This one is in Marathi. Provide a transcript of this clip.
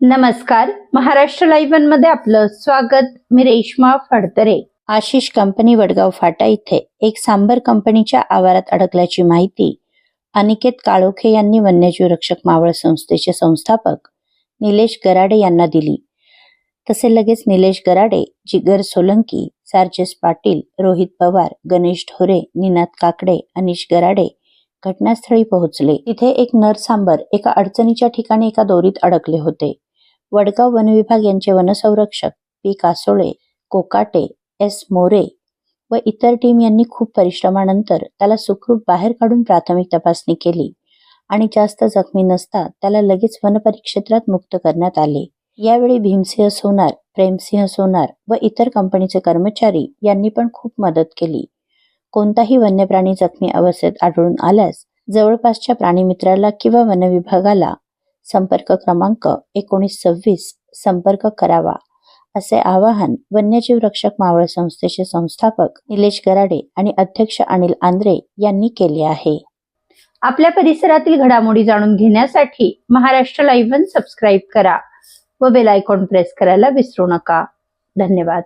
नमस्कार. महाराष्ट्र लाईव्हमध्ये आपलं स्वागत. मी रेश्मा फडतरे. आशिष कंपनी वडगाव फाटा इथे एक सांबर कंपनीच्या आवारात अडकल्याची माहिती अनिकेत काळोखे यांनी वन्यजीव रक्षक मावळ संस्थेचे संस्थापक निलेश गराडे यांना दिली. तसे लगेच निलेश गराडे जिगर सोलंकी सार्जेस पाटील रोहित पवार गणेश ढोरे निनाद काकडे अनिश गराडे घटनास्थळी पोहोचले. तिथे एक नर सांबर एका अडचणीच्या ठिकाणी एका दोरीत अडकले होते. वडगाव वन विभाग यांचे वनसंरक्षक पी कासोळे कोकाटे एस मोरे व इतर टीम यांनी खूप परिश्रमानंतर त्याला सुखरूप बाहेर काढून प्राथमिक तपासणी केली आणि जास्त जखमी नसता त्याला लगेच वनपरिक्षेत्रात मुक्त करण्यात आले. यावेळी भीमसिंह सोनार प्रेमसिंह सोनार व इतर कंपनीचे कर्मचारी यांनी पण खूप मदत केली. कोणताही वन्य प्राणी जखमी अवस्थेत आढळून आल्यास जवळपासच्या प्राणीमित्राला किंवा वनविभागाला संपर्क क्रमांक एकोणीस सव्वीस संपर्क करावा असे आवाहन वन्यजीव रक्षक मावळ संस्थेचे संस्थापक निलेश गराडे आणि अध्यक्ष अनिल आंद्रे यांनी केले आहे. आपल्या परिसरातील घडामोडी जाणून घेण्यासाठी महाराष्ट्र लाईव्ह सबस्क्राईब करा व बेल आयकॉन प्रेस करायला विसरू नका. धन्यवाद.